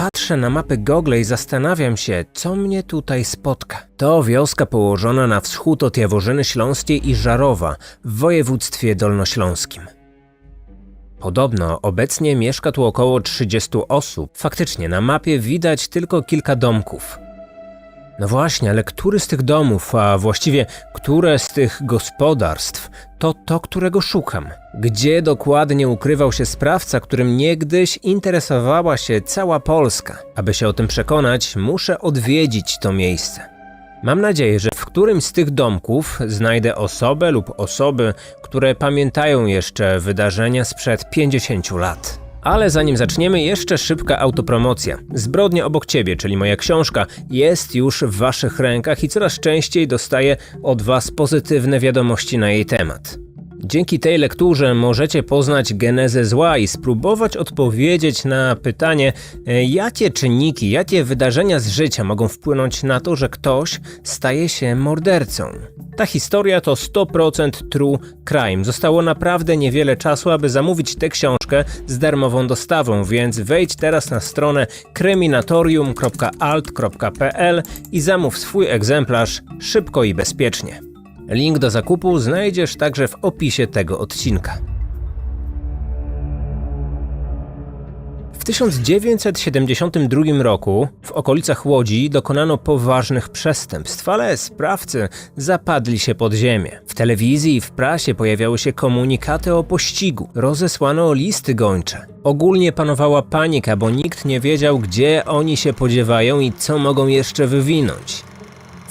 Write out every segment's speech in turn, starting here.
Patrzę na mapy Google i zastanawiam się, co mnie tutaj spotka. To wioska położona na wschód od Jaworzyny Śląskiej i Żarowa w województwie dolnośląskim. Podobno obecnie mieszka tu około 30 osób. Faktycznie na mapie widać tylko kilka domków. No właśnie, ale który z tych domów, a właściwie które z tych gospodarstw, to to, którego szukam? Gdzie dokładnie ukrywał się sprawca, którym niegdyś interesowała się cała Polska? Aby się o tym przekonać, muszę odwiedzić to miejsce. Mam nadzieję, że w którymś z tych domków znajdę osobę lub osoby, które pamiętają jeszcze wydarzenia sprzed 50 lat. Ale zanim zaczniemy, jeszcze szybka autopromocja. Zbrodnia obok ciebie, czyli moja książka, jest już w waszych rękach i coraz częściej dostaję od was pozytywne wiadomości na jej temat. Dzięki tej lekturze możecie poznać genezę zła i spróbować odpowiedzieć na pytanie, e, jakie czynniki, jakie wydarzenia z życia mogą wpłynąć na to, że ktoś staje się mordercą. Ta historia to 100% true crime. Zostało naprawdę niewiele czasu, aby zamówić tę książkę z darmową dostawą, więc wejdź teraz na stronę kryminatorium.alt.pl i zamów swój egzemplarz szybko i bezpiecznie. Link do zakupu znajdziesz także w opisie tego odcinka. W 1972 roku w okolicach Łodzi dokonano poważnych przestępstw, ale sprawcy zapadli się pod ziemię. W telewizji i w prasie pojawiały się komunikaty o pościgu, rozesłano listy gończe. Ogólnie panowała panika, bo nikt nie wiedział, gdzie oni się podziewają i co mogą jeszcze wywinąć.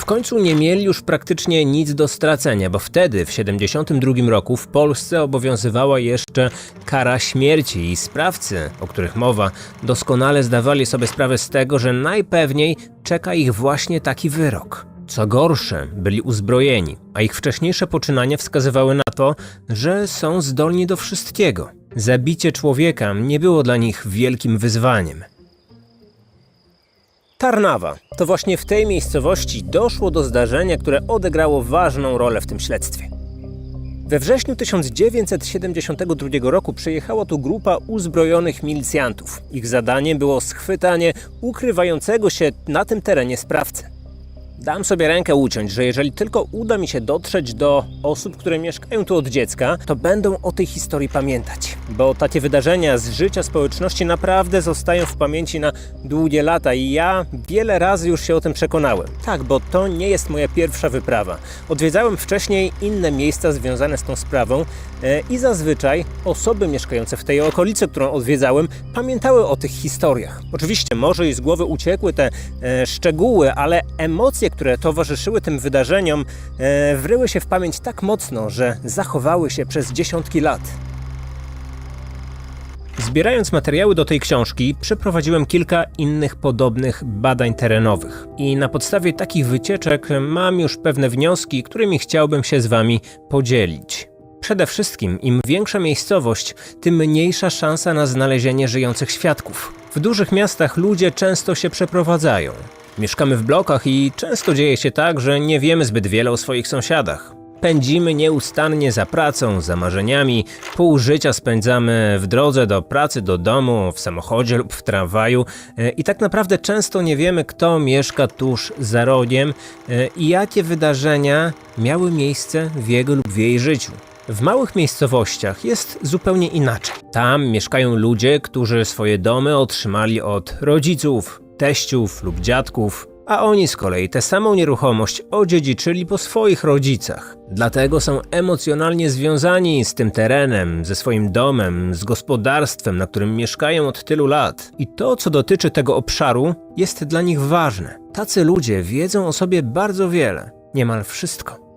Końcu nie mieli już praktycznie nic do stracenia, bo wtedy, w 1972 roku, w Polsce obowiązywała jeszcze kara śmierci i sprawcy, o których mowa, doskonale zdawali sobie sprawę z tego, że najpewniej czeka ich właśnie taki wyrok. Co gorsze, byli uzbrojeni, a ich wcześniejsze poczynania wskazywały na to, że są zdolni do wszystkiego. Zabicie człowieka nie było dla nich wielkim wyzwaniem. Tarnawa. To właśnie w tej miejscowości doszło do zdarzenia, które odegrało ważną rolę w tym śledztwie. We wrześniu 1972 roku przyjechała tu grupa uzbrojonych milicjantów. Ich zadaniem było schwytanie ukrywającego się na tym terenie sprawcy. Dam sobie rękę uciąć, że jeżeli tylko uda mi się dotrzeć do osób, które mieszkają tu od dziecka, to będą o tej historii pamiętać. Bo takie wydarzenia z życia społeczności naprawdę zostają w pamięci na długie lata i ja wiele razy już się o tym przekonałem. Tak, bo to nie jest moja pierwsza wyprawa. Odwiedzałem wcześniej inne miejsca związane z tą sprawą e, i zazwyczaj osoby mieszkające w tej okolicy, którą odwiedzałem, pamiętały o tych historiach. Oczywiście może i z głowy uciekły te e, szczegóły, ale emocje, które towarzyszyły tym wydarzeniom, e, wryły się w pamięć tak mocno, że zachowały się przez dziesiątki lat. Zbierając materiały do tej książki, przeprowadziłem kilka innych podobnych badań terenowych. I na podstawie takich wycieczek mam już pewne wnioski, którymi chciałbym się z Wami podzielić. Przede wszystkim, im większa miejscowość, tym mniejsza szansa na znalezienie żyjących świadków. W dużych miastach ludzie często się przeprowadzają. Mieszkamy w blokach i często dzieje się tak, że nie wiemy zbyt wiele o swoich sąsiadach. Pędzimy nieustannie za pracą, za marzeniami, pół życia spędzamy w drodze do pracy, do domu, w samochodzie lub w tramwaju e, i tak naprawdę często nie wiemy, kto mieszka tuż za rogiem e, i jakie wydarzenia miały miejsce w jego lub w jej życiu. W małych miejscowościach jest zupełnie inaczej. Tam mieszkają ludzie, którzy swoje domy otrzymali od rodziców, teściów lub dziadków, a oni z kolei tę samą nieruchomość odziedziczyli po swoich rodzicach. Dlatego są emocjonalnie związani z tym terenem, ze swoim domem, z gospodarstwem, na którym mieszkają od tylu lat. I to, co dotyczy tego obszaru, jest dla nich ważne. Tacy ludzie wiedzą o sobie bardzo wiele, niemal wszystko.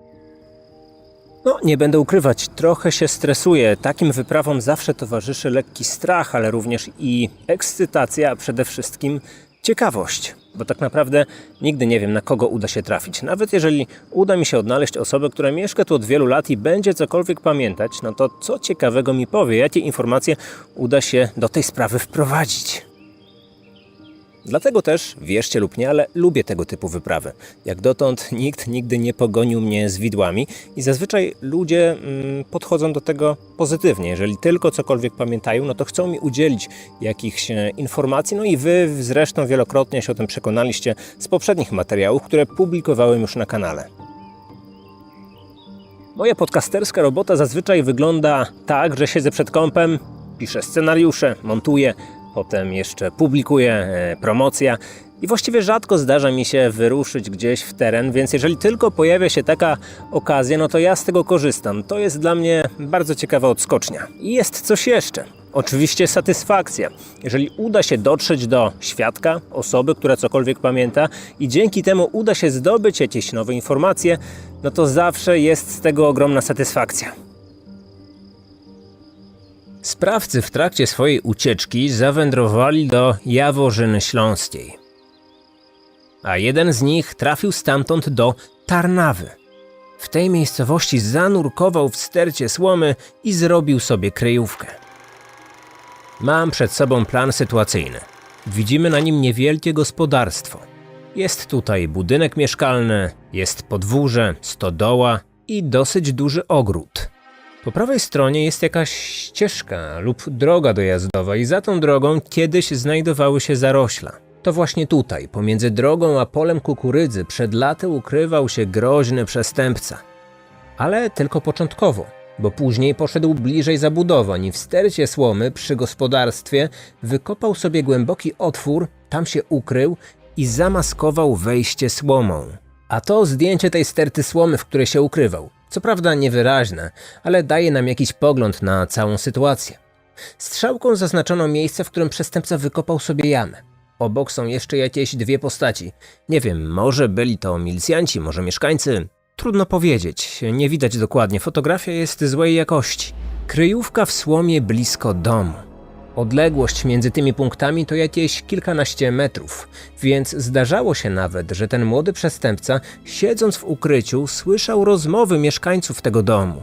No, nie będę ukrywać, trochę się stresuję. Takim wyprawom zawsze towarzyszy lekki strach, ale również i ekscytacja, a przede wszystkim ciekawość. Bo tak naprawdę nigdy nie wiem, na kogo uda się trafić. Nawet jeżeli uda mi się odnaleźć osobę, która mieszka tu od wielu lat i będzie cokolwiek pamiętać, no to co ciekawego mi powie, jakie informacje uda się do tej sprawy wprowadzić. Dlatego też, wierzcie lub nie, ale lubię tego typu wyprawy. Jak dotąd nikt nigdy nie pogonił mnie z widłami i zazwyczaj ludzie mm, podchodzą do tego pozytywnie. Jeżeli tylko cokolwiek pamiętają, no to chcą mi udzielić jakichś e, informacji. No i wy zresztą wielokrotnie się o tym przekonaliście z poprzednich materiałów, które publikowałem już na kanale. Moja podcasterska robota zazwyczaj wygląda tak, że siedzę przed kompem, piszę scenariusze, montuję, potem jeszcze publikuję, e, promocja i właściwie rzadko zdarza mi się wyruszyć gdzieś w teren, więc jeżeli tylko pojawia się taka okazja, no to ja z tego korzystam. To jest dla mnie bardzo ciekawa odskocznia. I jest coś jeszcze. Oczywiście satysfakcja. Jeżeli uda się dotrzeć do świadka, osoby, która cokolwiek pamięta i dzięki temu uda się zdobyć jakieś nowe informacje, no to zawsze jest z tego ogromna satysfakcja. Sprawcy w trakcie swojej ucieczki zawędrowali do Jaworzyny Śląskiej. A jeden z nich trafił stamtąd do Tarnawy. W tej miejscowości zanurkował w stercie słomy i zrobił sobie kryjówkę. Mam przed sobą plan sytuacyjny. Widzimy na nim niewielkie gospodarstwo. Jest tutaj budynek mieszkalny, jest podwórze, stodoła i dosyć duży ogród. Po prawej stronie jest jakaś ścieżka lub droga dojazdowa i za tą drogą kiedyś znajdowały się zarośla. To właśnie tutaj, pomiędzy drogą a polem kukurydzy, przed laty ukrywał się groźny przestępca. Ale tylko początkowo, bo później poszedł bliżej zabudowań i w stercie słomy przy gospodarstwie wykopał sobie głęboki otwór, tam się ukrył i zamaskował wejście słomą. A to zdjęcie tej sterty słomy, w której się ukrywał. Co prawda niewyraźne, ale daje nam jakiś pogląd na całą sytuację. Strzałką zaznaczono miejsce, w którym przestępca wykopał sobie jamę. Obok są jeszcze jakieś dwie postaci. Nie wiem, może byli to milicjanci, może mieszkańcy. Trudno powiedzieć, nie widać dokładnie. Fotografia jest złej jakości. Kryjówka w słomie blisko domu. Odległość między tymi punktami to jakieś kilkanaście metrów, więc zdarzało się nawet, że ten młody przestępca, siedząc w ukryciu, słyszał rozmowy mieszkańców tego domu.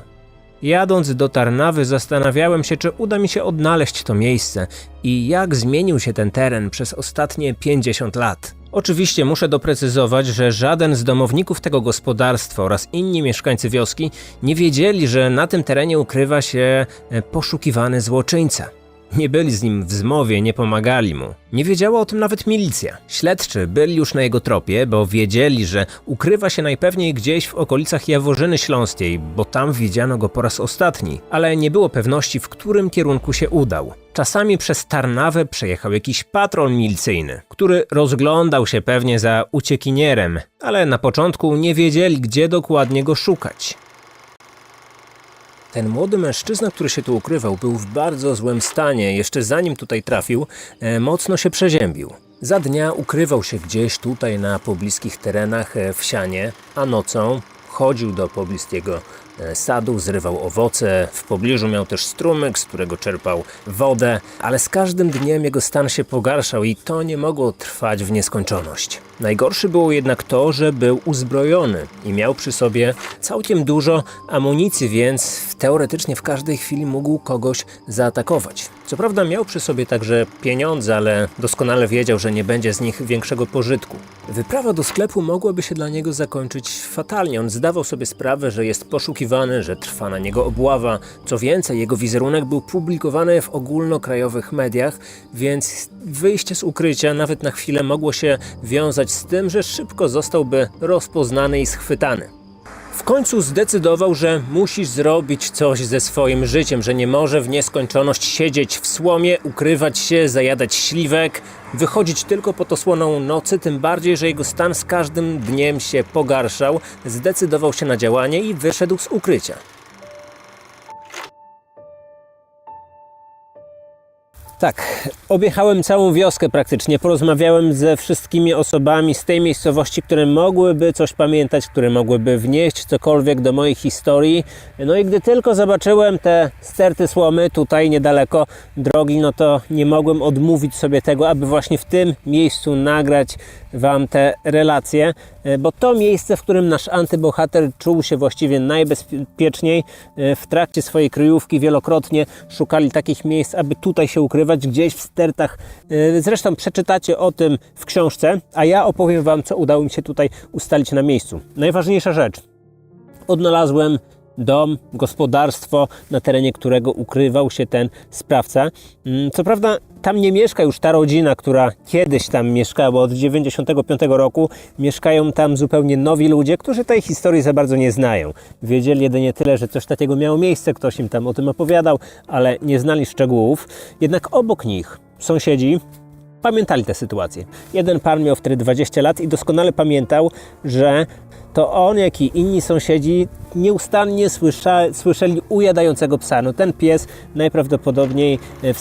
Jadąc do Tarnawy, zastanawiałem się, czy uda mi się odnaleźć to miejsce i jak zmienił się ten teren przez ostatnie 50 lat. Oczywiście muszę doprecyzować, że żaden z domowników tego gospodarstwa oraz inni mieszkańcy wioski nie wiedzieli, że na tym terenie ukrywa się e, poszukiwany złoczyńca. Nie byli z nim w zmowie, nie pomagali mu. Nie wiedziała o tym nawet milicja. Śledczy byli już na jego tropie, bo wiedzieli, że ukrywa się najpewniej gdzieś w okolicach Jaworzyny Śląskiej, bo tam widziano go po raz ostatni, ale nie było pewności, w którym kierunku się udał. Czasami przez Tarnawę przejechał jakiś patrol milicyjny, który rozglądał się pewnie za uciekinierem, ale na początku nie wiedzieli, gdzie dokładnie go szukać. Ten młody mężczyzna, który się tu ukrywał, był w bardzo złym stanie. Jeszcze zanim tutaj trafił, e, mocno się przeziębił. Za dnia ukrywał się gdzieś tutaj na pobliskich terenach e, w sianie, a nocą chodził do pobliskiego sadu, zrywał owoce. W pobliżu miał też strumyk, z którego czerpał wodę, ale z każdym dniem jego stan się pogarszał i to nie mogło trwać w nieskończoność. Najgorsze było jednak to, że był uzbrojony i miał przy sobie całkiem dużo amunicji, więc teoretycznie w każdej chwili mógł kogoś zaatakować. Co prawda miał przy sobie także pieniądze, ale doskonale wiedział, że nie będzie z nich większego pożytku. Wyprawa do sklepu mogłaby się dla niego zakończyć fatalnie. On zdawał sobie sprawę, że jest poszukiwany, że trwa na niego obława. Co więcej, jego wizerunek był publikowany w ogólnokrajowych mediach, więc wyjście z ukrycia nawet na chwilę mogło się wiązać z tym, że szybko zostałby rozpoznany i schwytany. W końcu zdecydował, że musi zrobić coś ze swoim życiem, że nie może w nieskończoność siedzieć w słomie, ukrywać się, zajadać śliwek, wychodzić tylko pod osłoną nocy, tym bardziej, że jego stan z każdym dniem się pogarszał. Zdecydował się na działanie i wyszedł z ukrycia. Tak, objechałem całą wioskę praktycznie, porozmawiałem ze wszystkimi osobami z tej miejscowości, które mogłyby coś pamiętać, które mogłyby wnieść cokolwiek do mojej historii. No i gdy tylko zobaczyłem te sterty słomy tutaj niedaleko drogi, no to nie mogłem odmówić sobie tego, aby właśnie w tym miejscu nagrać Wam te relacje, e, bo to miejsce, w którym nasz antybohater czuł się właściwie najbezpieczniej e, w trakcie swojej kryjówki, wielokrotnie szukali takich miejsc, aby tutaj się ukrywać gdzieś w stertach. Yy, Zresztą przeczytacie o tym w książce, a ja opowiem Wam, co udało mi się tutaj ustalić na miejscu. Najważniejsza rzecz. Odnalazłem dom, gospodarstwo, na terenie którego ukrywał się ten sprawca. Mm, Co prawda, tam nie mieszka już ta rodzina, która kiedyś tam mieszkała od 95 roku. Mieszkają tam zupełnie nowi ludzie, którzy tej historii za bardzo nie znają. Wiedzieli jedynie tyle, że coś takiego miało miejsce, ktoś im tam o tym opowiadał, ale nie znali szczegółów. Jednak obok nich sąsiedzi pamiętali tę sytuację. Jeden pan miał wtedy 20 lat i doskonale pamiętał, że to on, jak i inni sąsiedzi nieustannie słysza, słyszeli ujadającego psa. No ten pies najprawdopodobniej e, e,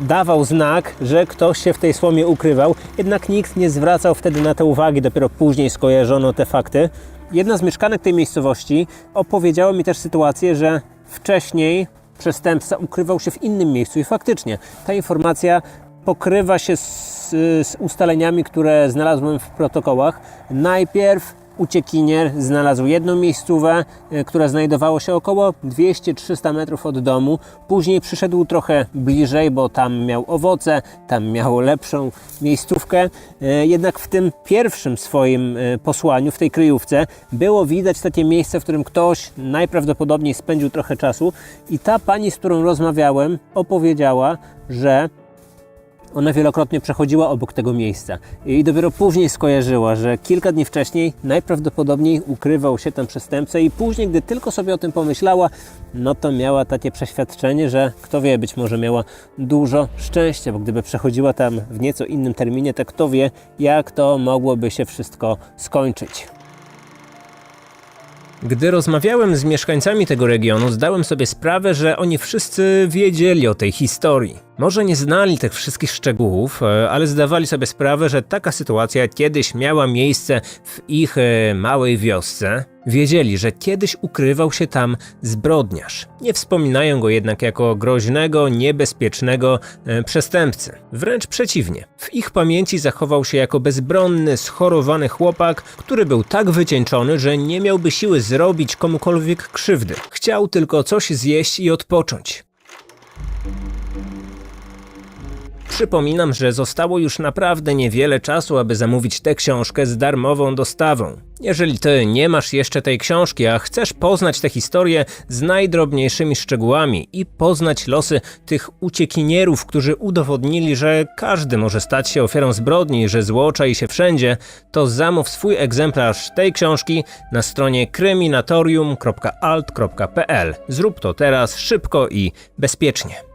dawał znak, że ktoś się w tej słomie ukrywał, jednak nikt nie zwracał wtedy na to uwagi, dopiero później skojarzono te fakty. Jedna z mieszkanek tej miejscowości opowiedziała mi też sytuację, że wcześniej przestępca ukrywał się w innym miejscu i faktycznie ta informacja pokrywa się z, z ustaleniami, które znalazłem w protokołach. Najpierw uciekinier znalazł jedną miejscówę, e, która znajdowała się około 200-300 metrów od domu. Później przyszedł trochę bliżej, bo tam miał owoce, tam miał lepszą miejscówkę. E, Jednak w tym pierwszym swoim e, posłaniu, w tej kryjówce, było widać takie miejsce, w którym ktoś najprawdopodobniej spędził trochę czasu. I ta pani, z którą rozmawiałem, opowiedziała, że ona wielokrotnie przechodziła obok tego miejsca i dopiero później skojarzyła, że kilka dni wcześniej najprawdopodobniej ukrywał się tam przestępca i później, gdy tylko sobie o tym pomyślała, no to miała takie przeświadczenie, że kto wie, być może miała dużo szczęścia, bo gdyby przechodziła tam w nieco innym terminie, to kto wie, jak to mogłoby się wszystko skończyć. Gdy rozmawiałem z mieszkańcami tego regionu, zdałem sobie sprawę, że oni wszyscy wiedzieli o tej historii. Może nie znali tych wszystkich szczegółów, e, ale zdawali sobie sprawę, że taka sytuacja kiedyś miała miejsce w ich e, małej wiosce. Wiedzieli, że kiedyś ukrywał się tam zbrodniarz. Nie wspominają go jednak jako groźnego, niebezpiecznego e, przestępcy. Wręcz przeciwnie. W ich pamięci zachował się jako bezbronny, schorowany chłopak, który był tak wycieńczony, że nie miałby siły zrobić komukolwiek krzywdy. Chciał tylko coś zjeść i odpocząć. Przypominam, że zostało już naprawdę niewiele czasu, aby zamówić tę książkę z darmową dostawą. Jeżeli ty nie masz jeszcze tej książki, a chcesz poznać tę historię z najdrobniejszymi szczegółami i poznać losy tych uciekinierów, którzy udowodnili, że każdy może stać się ofiarą zbrodni, że zło czai się wszędzie, to zamów swój egzemplarz tej książki na stronie kryminatorium.alt.pl. Zrób to teraz szybko i bezpiecznie.